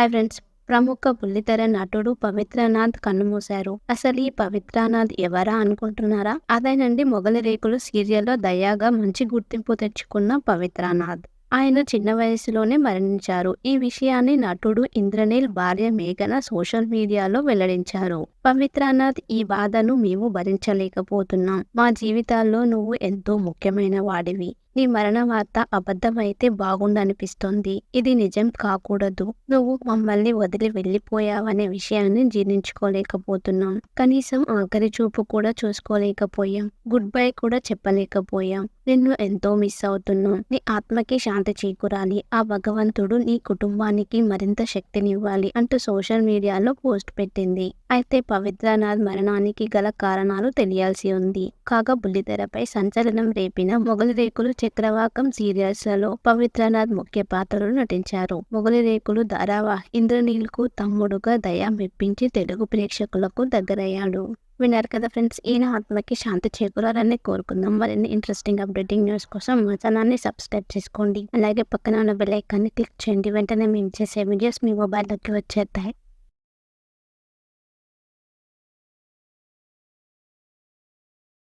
Hi friends ప్రముఖ బుల్లితెర నటుడు పవిత్రనాథ్ కన్నుమూశారు. అసలు ఈ పవిత్రనాథ్ ఎవరా అనుకుంటున్నారా? అదేనండి మొగలి రేకులు సీరియల్లో దయాగా మంచి గుర్తింపు తెచ్చుకున్న పవిత్రనాథ్. ఆయన చిన్న వయసులోనే మరణించారు. ఈ విషయాన్ని నటుడు ఇంద్రనీల్ భార్య మేఘన సోషల్ మీడియాలో వెల్లడించారు. పవిత్రనాథ్ ఈ బాధను మేము భరించలేకపోతున్నాం. మా జీవితాల్లో నువ్వు ఎంతో ముఖ్యమైన వాడివి. నీ మరణ వార్త అబద్ధమైతే బాగుండనిపిస్తోంది. ఇది నిజం కాకూడదు. నువ్వు మమ్మల్ని వదిలి వెళ్ళిపోయావనే విషయాన్ని జీర్ణించుకోలేకపోతున్నాం. కనీసం ఆఖరి చూపు కూడా చూసుకోలేకపోయాం. గుడ్ బై కూడా చెప్పలేకపోయాం. నిన్ను ఎంతో మిస్ అవుతున్నాం. నీ ఆత్మకి శాంతి చేకూరాలి. ఆ భగవంతుడు నీ కుటుంబానికి మరింత శక్తినివ్వాలి అంటూ సోషల్ మీడియాలో పోస్ట్ పెట్టింది. అయితే పవిత్రనాథ్ మరణానికి గల కారణాలు తెలియాల్సి ఉంది. కాగా బుల్లితెరపై సంచలనం రేపిన మొగలి రేకులు చక్రవాకం సీరియల్స్లలో పవిత్రనాథ్ ముఖ్య పాత్రలు నటించారు. మొగలి రేకులు ధారావాహి ఇంద్రనీల్కు తమ్ముడుగా దయా మెప్పించి తెలుగు ప్రేక్షకులకు దగ్గరయ్యాడు. విన్నారు కదా ఫ్రెండ్స్ ఈయన ఆత్మకి శాంతి చేకూరాలని కోరుకుందాం. మరిన్ని ఇంట్రెస్టింగ్ అప్డేటింగ్ న్యూస్ కోసం మా ఛానల్ని సబ్స్క్రైబ్ చేసుకోండి. అలాగే పక్కన ఉన్న బెల్ ఐకాన్ని క్లిక్ చేయండి. వెంటనే మేము చేసే వీడియోస్ మీ మొబైల్లోకి వచ్చేస్తాయి.